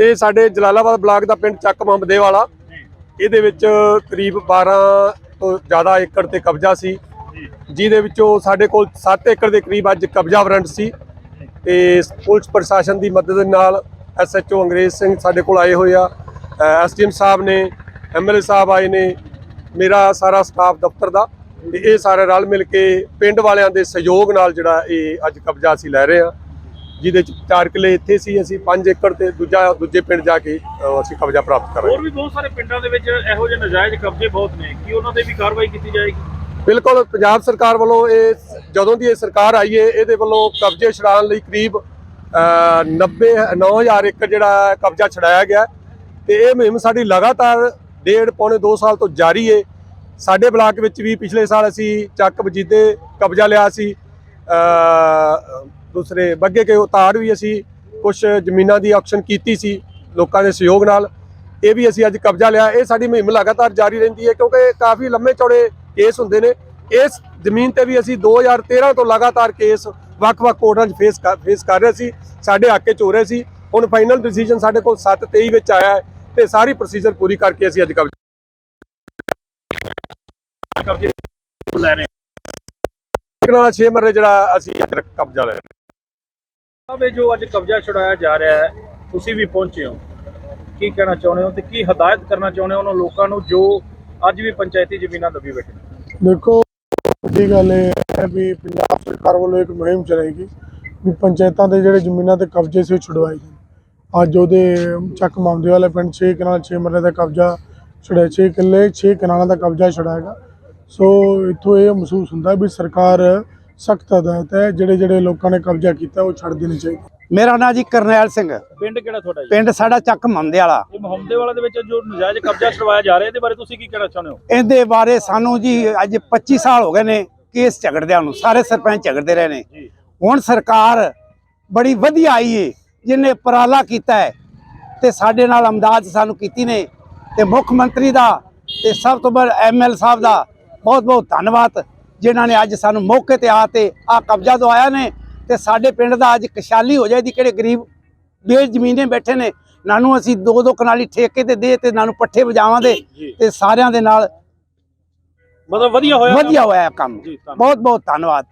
ਇਹ ਸਾਡੇ ਜਲਾਲਾਬਾਦ ਬਲਾਕ ਦਾ ਪਿੰਡ ਚੱਕ ਮੁਹੰਮਦੇ ਵਾਲਾ। ਇਹਦੇ ਵਿੱਚ ਕਰੀਬ 12 ਤੋਂ ਜ਼ਿਆਦਾ ਏਕੜ ਤੇ ਕਬਜ਼ਾ ਸੀ। ਜਿਹਦੇ ਵਿੱਚੋਂ ਸਾਡੇ ਕੋਲ 7 ਏਕੜ ਦੇ ਕਰੀਬ ਅੱਜ ਕਬਜ਼ਾ ਵਾਰੰਟ ਸੀ। ਤੇ ਪੁਲਿਸ ਪ੍ਰਸ਼ਾਸਨ ਦੀ ਮਦਦ ਦੇ ਨਾਲ ਐਸਐਚਓ ਅੰਗਰੇਜ਼ ਸਿੰਘ ਸਾਡੇ ਕੋਲ ਆਏ ਹੋਏ ਆ। ਐਸਡੀਐਮ ਸਾਹਿਬ ਨੇ ਐਮਐਲਏ ਸਾਹਿਬ ਆਏ ਨੇ ਮੇਰਾ ਸਾਰਾ ਸਟਾਫ ਦਫ਼ਤਰ ਦਾ ਤੇ ਇਹ ਸਾਰੇ ਰਲ ਮਿਲ ਕੇ ਪਿੰਡ ਵਾਲਿਆਂ ਦੇ ਸਹਿਯੋਗ ਨਾਲ ਜਿਹੜਾ ਇਹ ਅੱਜ ਕਬਜ਼ਾ ਅਸੀਂ ਲੈ ਰਹੇ ਹਾਂ। ਜਿਹਦੇ ਚ 4 ਕਿੱਲੇ ਇੱਥੇ ਸੀ ਅਸੀਂ 5 ਏਕੜ ਤੇ ਦੂਜਾ ਦੂਜੇ ਪਿੰਡ ਜਾ ਕੇ ਅਸੀਂ ਕਬਜ਼ਾ ਪ੍ਰਾਪਤ ਕਰ ਰਹੇ ਹਾਂ। ਹੋਰ ਵੀ ਬਹੁਤ ਸਾਰੇ ਪਿੰਡਾਂ ਦੇ ਵਿੱਚ ਇਹੋ ਜਿਹੇ ਨਜਾਇਜ਼ ਕਬਜ਼ੇ ਬਹੁਤ ਨੇ। ਕੀ ਉਹਨਾਂ ਤੇ ਵੀ ਕਾਰਵਾਈ ਕੀਤੀ ਜਾਏਗੀ? ਬਿਲਕੁਲ ਪੰਜਾਬ ਸਰਕਾਰ ਵੱਲੋਂ ਇਹ ਜਦੋਂ ਦੀ ਇਹ ਸਰਕਾਰ ਆਈ ਹੈ ਇਹਦੇ ਵੱਲੋਂ ਕਬਜ਼ੇ ਛਡਾਉਣ ਲਈ ਕਰੀਬ ਅ, 90 9000 ਏਕੜ ਜਿਹੜਾ ਕਬਜ਼ਾ ਛਡਾਇਆ ਗਿਆ। ਤੇ ਇਹ ਮੁਹਿੰਮ ਸਾਡੀ ਲਗਾਤਾਰ ਡੇਢ ਪੌਣੇ 2 ਸਾਲ ਤੋਂ ਜਾਰੀ ਏ। ਸਾਡੇ ਬਲਾਕ ਵਿੱਚ ਵੀ ਪਿਛਲੇ ਸਾਲ ਅਸੀਂ ਚੱਕ ਵਜੀਦੇ ਕਬਜ਼ਾ ਲਿਆ ਸੀ। ਦੂਸਰੇ ਬੱਗੇ ਕੇ ਉਤਾੜ ਵੀ ਅਸੀਂ ਕੁਝ ਜ਼ਮੀਨਾਂ ਦੀ ਆਕਸ਼ਨ ਕੀਤੀ ਸੀ ਲੋਕਾਂ ਦੇ ਸਹਿਯੋਗ ਨਾਲ। ਇਹ ਵੀ ਅਸੀਂ ਅੱਜ ਕਬਜ਼ਾ ਲਿਆ। ਇਹ ਸਾਡੀ ਮੁਹਿੰਮ ਲਗਾਤਾਰ ਜਾਰੀ ਰਹਿੰਦੀ ਹੈ ਕਿਉਂਕਿ ਕਾਫੀ ਲੰਮੇ ਚੌੜੇ ਕੇਸ ਹੁੰਦੇ ਨੇ। ਇਸ ਜ਼ਮੀਨ ਤੇ ਵੀ ਅਸੀਂ 2013 ਤੋਂ ਲਗਾਤਾਰ ਕੇਸ ਵੱਖ-ਵੱਖ ਕੋਰਟਾਂ 'ਚ ਫੇਸ ਕਰ ਫੇਸ ਕਰ ਰਹੇ ਸੀ। ਸਾਡੇ ਹੱਕੇ 'ਚ ਹੋ ਰਹੇ ਸੀ। ਹੁਣ ਫਾਈਨਲ ਡਿਸੀਜਨ ਸਾਡੇ ਕੋਲ 7-23 ਵਿੱਚ ਆਇਆ ਹੈ। ਤੇ ਸਾਰੀ ਪ੍ਰੋਸੀਜਰ ਪੂਰੀ ਕਰਕੇ ਅਸੀਂ ਅੱਜ ਕਬਜ਼ਾ ਲੈ ਰਹੇ ਨਾਲ 6 ਮਰਲੇ ਜਿਹੜਾ ਅਸੀਂ ਅੱਜ ਕਬਜ਼ਾ ਲੈ ਰਹੇ ਹਾਂ। ਹਾਂ ਜੋ ਅੱਜ ਕਬਜ਼ਾ ਛੁਡਾਇਆ ਜਾ ਰਿਹਾ ਹੈ ਤੁਸੀਂ ਵੀ ਪਹੁੰਚੇ ਹੋ। ਕੀ ਕਹਿਣਾ ਚਾਹੁੰਦੇ ਹੋ ਤੇ ਕੀ ਹਦਾਇਤ ਕਰਨਾ ਚਾਹੁੰਦੇ ਹੋ ਉਹਨਾਂ ਲੋਕਾਂ ਨੂੰ ਜੋ ਅੱਜ ਵੀ ਪੰਚਾਇਤੀ ਜ਼ਮੀਨਾਂ ਦੱਬੀ ਬੈਠੇ ਨੇ? ਦੇਖੋ ਵੱਡੀ ਗੱਲ ਇਹ ਹੈ ਵੀ ਪੰਜਾਬ ਸਰਕਾਰ ਵੱਲੋਂ ਇੱਕ ਮੁਹਿੰਮ ਚਲਾਏਗੀ ਵੀ ਪੰਚਾਇਤਾਂ ਦੇ ਜਿਹੜੇ ਜ਼ਮੀਨਾਂ ਤੇ ਕਬਜ਼ੇ ਸੀ ਉਹ ਛੁਡਵਾਏ ਅੱਜ ਉਹਦੇ ਚੱਕ ਮਾਮਦੇ ਵਾਲੇ ਪਿੰਡ 6 ਕਨਾਲ 6 ਮਰਲੇ ਦਾ ਕਬਜ਼ਾ ਛੁੜਿਆ 6 ਕਿੱਲੇ 6 ਕਨਾਲਾਂ ਦਾ ਕਬਜ਼ਾ ਛੁਡਾਏਗਾ ਸੋ ਇੱਥੋਂ ਇਹ ਮਹਿਸੂਸ ਹੁੰਦਾ ਵੀ ਸਰਕਾਰ ਸਖਤ ਹਦਾਇਤ ਹੈ ਜਿਹੜੇ ਜਿਹੜੇ ਲੋਕਾਂ ਨੇ ਕਬਜ਼ਾ ਕੀਤਾ ਉਹ ਛੱਡ ਦੇਣੇ ਚਾਹੀਦੇ। ਮੇਰਾ ਨਾਂ ਜੀ ਕਰਨੈਲ ਸਿੰਘ। ਪਿੰਡ ਕਿਹੜਾ ਤੁਹਾਡਾ ਜੀ? ਪਿੰਡ ਸਾਡਾ ਚੱਕ ਮੰਮਦੇ ਵਾਲਾ। ਇਹ ਮੁਹੰਮਦੇ ਵਾਲਾ ਦੇ ਵਿੱਚ ਜੋ ਨਜਾਇਜ਼ ਕਬਜ਼ਾ ਛੁਡਵਾਇਆ ਜਾ ਰਿਹਾ ਇਹਦੇ ਬਾਰੇ ਤੁਸੀਂ ਕੀ ਕਹਿਣਾ ਚਾਹੁੰਦੇ ਹੋ? ਇਹਦੇ ਬਾਰੇ ਸਾਨੂੰ ਜੀ ਅੱਜ 25 ਸਾਲ ਹੋ ਗਏ ਨੇ ਕੇਸ ਝਗੜਦਿਆਂ ਨੂੰ ਸਾਰੇ ਸਰਪੰਚ ਝਗੜਦੇ ਰਹੇ ਨੇ। ਜੀ। ਹੁਣ ਸਰਕਾਰ ਬੜੀ ਵਧੀਆ ਆਈ ਏ। ਜਿਹਨੇ ਉਪਰਾਲਾ ਕੀਤਾ ਹੈ ਤੇ ਸਾਡੇ ਨਾਲ ਅਮਦਾਦ ਸਾਨੂੰ ਕੀਤੀ ਨੇ ਤੇ ਮੁੱਖ ਮੰਤਰੀ ਦਾ ਤੇ ਸਭ ਤੋਂ ਵੱਧ ਐਮਐਲ ਸਾਹਿਬ ਦਾ ਬਹੁਤ ਬਹੁਤ ਧੰਨਵਾਦ ਜਿਨ੍ਹਾਂ ਨੇ ਅੱਜ ਸਾਨੂੰ ਮੌਕੇ ਤੇ ਆ ਤੇ ਆ ਕਬਜ਼ਾ ਦਵਾਇਆ ਨੇ ਤੇ ਸਾਡੇ ਪਿੰਡ ਦਾ ਅੱਜ ਖੁਸ਼ਹਾਲੀ ਹੋ ਜਾਏਦੀ ਕਿਹੜੇ ਗਰੀਬ ਬੇਜ ਜ਼ਮੀਨੇ ਬੈਠੇ ਨੇ ਨਾਨੂੰ ਅਸੀਂ ਦੋ ਦੋ ਕਨਾਲੀ ਠੇਕੇ ਤੇ ਦੇ ਤੇ ਨਾਨੂੰ ਪੱਠੇ ਵਜਾਵਾਂਗੇ ਜੀ ਤੇ ਸਾਰਿਆਂ ਦੇ ਨਾਲ ਮਤਲਬ ਵਧੀਆ ਹੋਇਆ ਵਧੀਆ ਹੋਇਆ ਕੰਮ। ਬਹੁਤ ਬਹੁਤ ਧੰਨਵਾਦ।